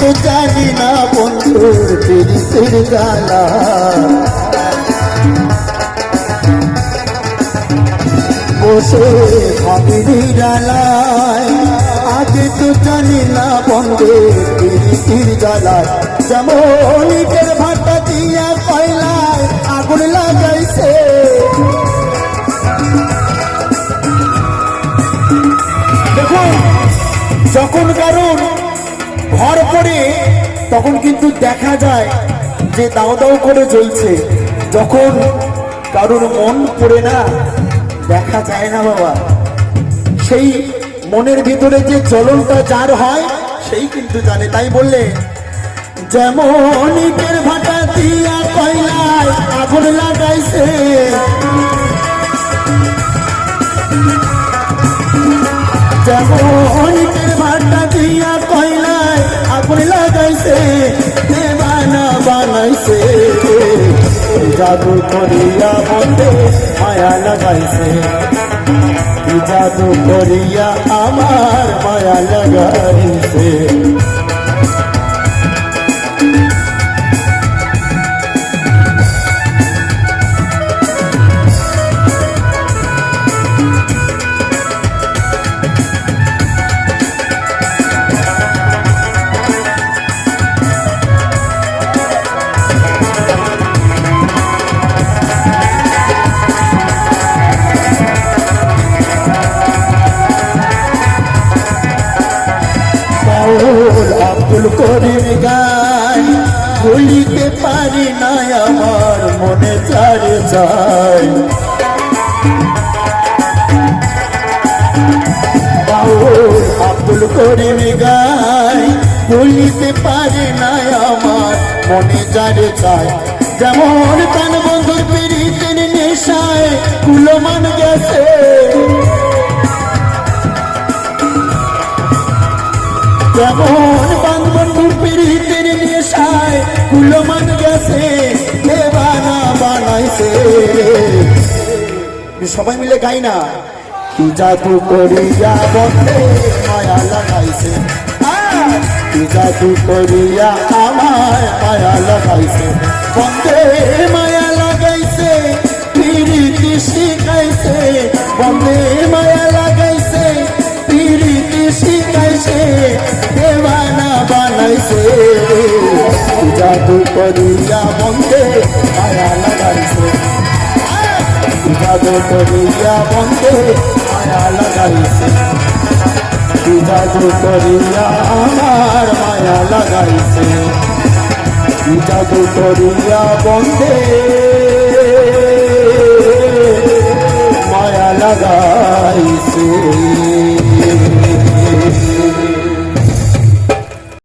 তো জানি না বন্ধুর পিরিতির জ্বালা বসে ভাবিরি ডালায় আগে তো জানি না বন্ধুর পিরিতির জ্বালায় যেমন ইটের ভাটা দিয়া কয়লায় আগুন লাগাইছে। দেখুন, যখন কারণ ঘর পড়ে তখন কিন্তু দেখা যায় যে দাও দাও করে চলছে যখন কারোর মন পড়ে না, দেখা যায় না বাবা। সেই মনের ভিতরে যে জ্বলনটা যার হয়, সেই কিন্তু জানে। তাই বললে, যেমন ভাটা দিয়া কয়লায় আগুন লাগাইছে, যেমন ইটের দেবানা বানাইছে। জাদু করিয়া বন্ধে মায়া লাগাইছে। জাদু করিয়া আমার মায়া লাগাইছে। আব্দুল করিম গান ভুলিতে পারি না আমার মনে চারে যায় আব্দুল করিম পারি না আমার মনে যেমন তান বন্ধুর পিড়িতের নেশায় কুলমান যেমন বান্ধবন্ধুর পিড়িতের নেশায় কুলমান গেছে, দেবানা বানাইছে। সবাই মিলে গাই না? কি জাদু করিয়া বন্ধে মায়া লাগাইছে! কি জাদু করিয়া আমায় মায়া লাগাইছে। বন্ধে মায়া লাগাইছে পিড়িতি শিখাইছে। বন্ধে মায়া জাদু করিয়া বন্ধে মায়া লাগাইছে। জাদু করিয়া বন্ধে মায়া লাগাইছে। জাদু করিয়া আমার মায়া লাগাইছে। জাদু করিয়া বন্ধে মায়া লাগাইছে।